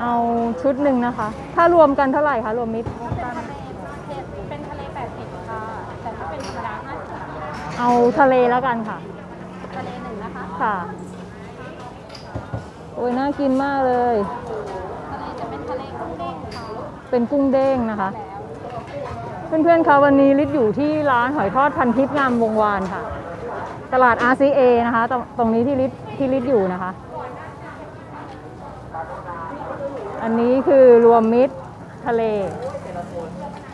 เอาชุดหนึ่งนะคะ ถ้ารวมกันเท่าไหร่คะรวมมิตรเป็นทะเลเป็นทะเล80ค่ะ แต่ถ้าเป็นธรรมดา50บาทเอาทะเลแล้วกันค่ะ ทะเลหนึ่งนะคะ ค่ะ โอ้ยน่ากินมากเลย ทะเลจะเป็นทะเลกุ้งเด้งค่ะเป็นกุ้งเด้งนะคะแล้วเพื่อนๆคะวันนี้ลิศอยู่ที่ร้านหอยทอดพันทิพย์งามวงวานค่ะ ตลาด RCA นะคะ ตรงตรงนี้ที่ลิศที่ลิศอยู่นะคะ อันนี้คือรวมมิตรทะเล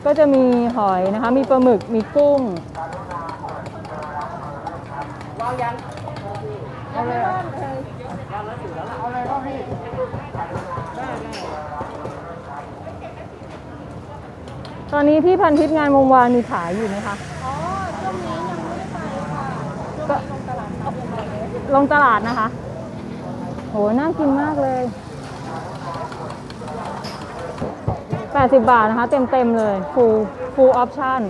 ก็จะมีหอยนะคะ มีปลาหมึก มีกุ้งตอนนี้ที่พันทิพย์งานวงวานมีขายอยู่ไหมคะ อ๋อช่วงนี้ยังไม่ได้ไปค่ะก็ช่วงนี้ลงตลาดนัดยังไงเลยลงตลาดนะคะ โห น่ากินมากเลย 80 บาทนะคะ เต็มๆเลย full full option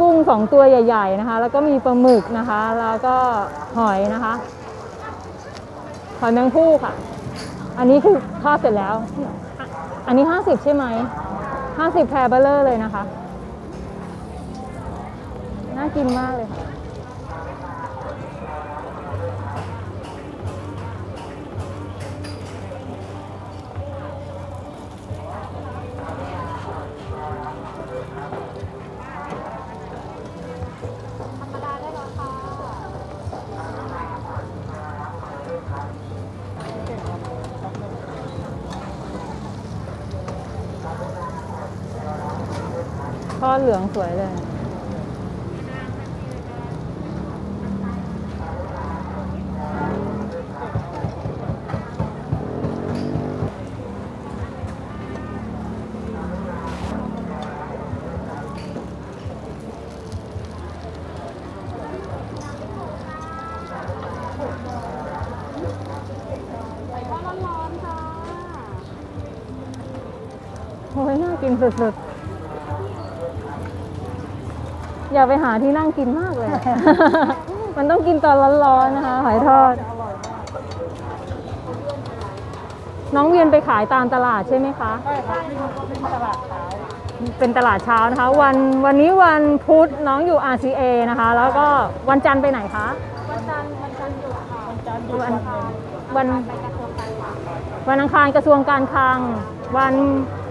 กุ้งสองตัวใหญ่ ๆ นะคะ แล้วก็มีปลาหมึกนะคะ แล้วก็หอยนะคะ หอยแมงภู่ค่ะ อันนี้คือทอดเสร็จแล้ว อันนี้ 50 ใช่ไหม 50แพรเบลเลอร์เลยนะคะ น่ากินมากเลยค่ะ ทอเหลืองสวยเลยไข่ทอดร้อนๆค่ะโอ้ยน่ากินสุดๆ อยากไปหาที่นั่งกินมากเลย มันต้องกินตอนร้อนๆนะคะ หอยทอด น้องเวียนไปขายตามตลาดใช่ไหมคะใช่ค่ะที่มันก็เป็นตลาดเช้าเป็นตลาดเช้านะคะ วันวันนี้วันพุธน้องอยู่ RCA นะคะ แล้วก็วันจันทร์ไปไหนคะวันจันทร์วันจันทร์หยุดค่ะวันจันทร์หยุดวันค่ะวันไปกระทรวงการคลังวันอังคารกระทรวงการคลัง วัน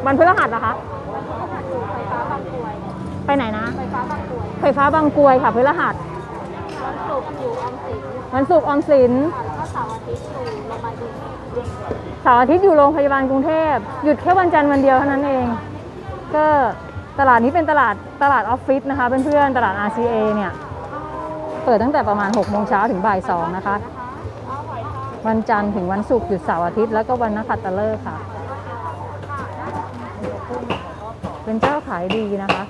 วันพฤหัสเหรอคะวันพฤหัสอยู่ไฟฟ้าบางกรวยไปไหนนะไฟฟ้าบางกรวย ไฟฟ้าบางกรวยค่ะพฤหัสวันศุกร์อยู่ออมสินวันศุกร์ออมสินค่ะแล้วก็เสาร์อาทิตย์อยู่โรงพยาบาลกรุงเทพเสาร์อาทิตย์อยู่โรงพยาบาลกรุงเทพหยุดแค่วันจันทร์วันเดียวเท่านั้นเอง ก็ตลาดนี้เป็นตลาดตลาดออฟฟิศนะคะเพื่อนๆตลาด RCA เนี่ยเปิดตั้งแต่ประมาณ6โมงเช้าถึงบ่าย2นะคะ วันจันทร์ถึงวันศุกร์หยุดเสาร์อาทิตย์แล้วก็วันนักขัตฤกษ์ค่ะ เป็นเจ้าขายดีนะคะ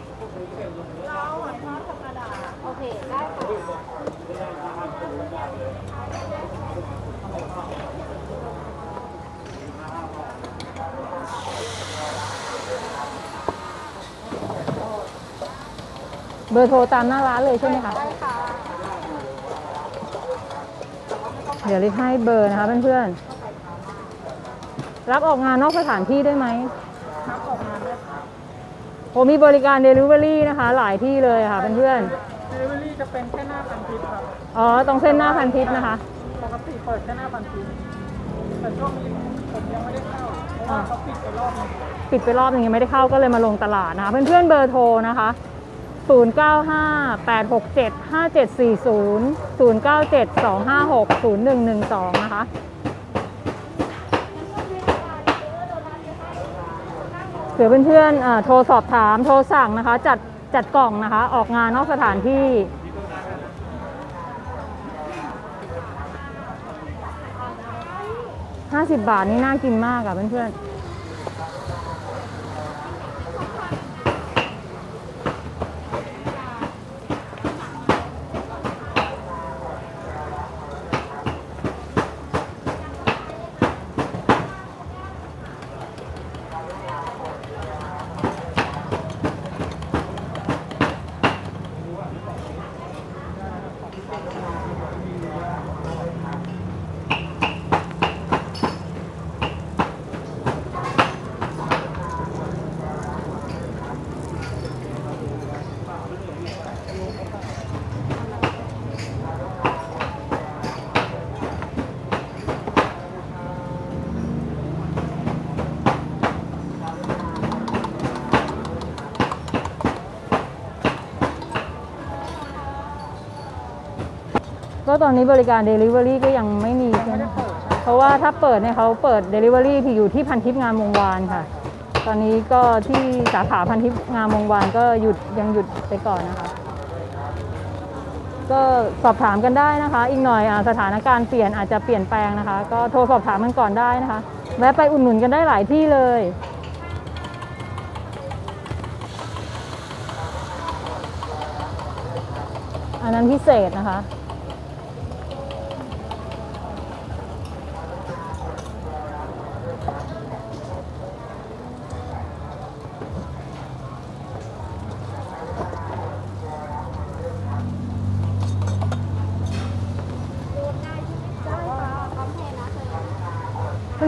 เอาหอยทอดธรรมดา โอเคได้ค่ะเบอร์โทรตามหน้าร้านเลยใช่ไหมคะ ได้ค่ะเดี๋ยวลิให้เบอร์นะคะเพื่อนๆ รับออกงานนอกสถานที่ได้ไหมครับออกงานด้วยค่ะผมมีบริการ Delivery นะคะ หลายที่เลยค่ะเพื่อน เดลิเวอรี่จะเป็นแค่หน้าพันทิปครับๆอ๋อ ตรงเส้นหน้าพันทิพย์นะคะ ปกติเปิดแค่หน้าพันทิปแต่ช่วงนี้ผมยังไม่ได้เข้า เพราะว่าเขาปิดไปรอบนึงปิดไปรอบนึงยังไม่ได้เข้าก็เลยมาลงตลาดนะคะ เพื่อนๆเบอร์โทรนะคะ 095 867 5740 097 256 0112 นะคะเผื่อเพื่อนๆเอ่อโทรสอบถามโทรสั่งนะคะ จัด จัดกล่องนะคะ ออกงานนอกสถานที่50บาทนี่น่ากินมากอะเพื่อนๆ ก็ตอนนี้บริการ Delivery ก็ยังไม่มีใช่ไหมคะเพราะว่าถ้าเปิดเนี่ยเขาเปิด Delivery ที่อยู่ที่พันทิพย์งามวงวานค่ะ ตอนนี้ก็ที่สาขาพันทิพย์งามวงวานก็หยุดยังหยุดไปก่อนนะคะ ก็สอบถามกันได้นะคะ อีกหน่อยอสถานการณ์เปลี่ยนอาจจะเปลี่ยนแปลงนะคะ ก็โทรสอบถามกันก่อนได้นะคะแวะไปอุดหนุนกันได้หลายที่เลยอันนั้นพิเศษนะคะ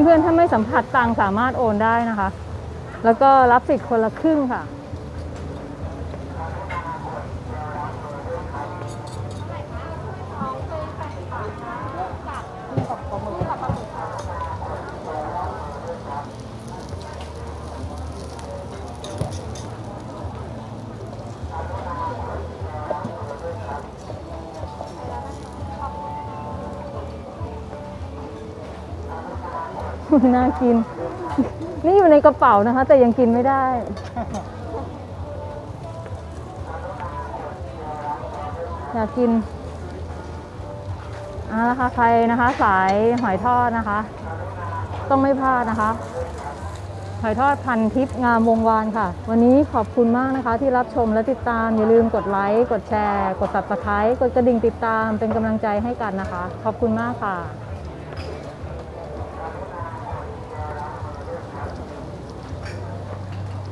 พื่อนๆ ถ้าไม่สัมผัสตังสามารถโอนได้นะคะ แล้วก็รับสิทธิ์คนละครึ่งค่ะ น่ากิน นี่อยู่ในกระเป๋านะคะ แต่ยังกินไม่ได้อยากกินเอาละคะใครนะคะ สายหอยทอดนะคะ ต้องไม่พลาดนะคะหอยทอดพันทิพย์งามวงวานค่ะ วันนี้ขอบคุณมากนะคะ ที่รับชมและติดตาม อย่าลืมกดไลค์ กดแชร์ กด subscribe กดกระดิ่งติดตามเป็นกำลังใจให้กันนะคะ ขอบคุณมากค่ะ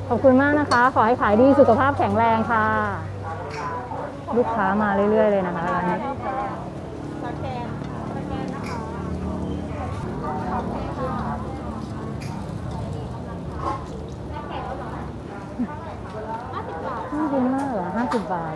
ขอบคุณมากนะคะ ขอให้ขายดีสุขภาพแข็งแรงค่ะ ลูกค้ามาเรื่อย ๆ เลยนะคะร้านนี้ห้าสินมากเหรอห้าสิบบาท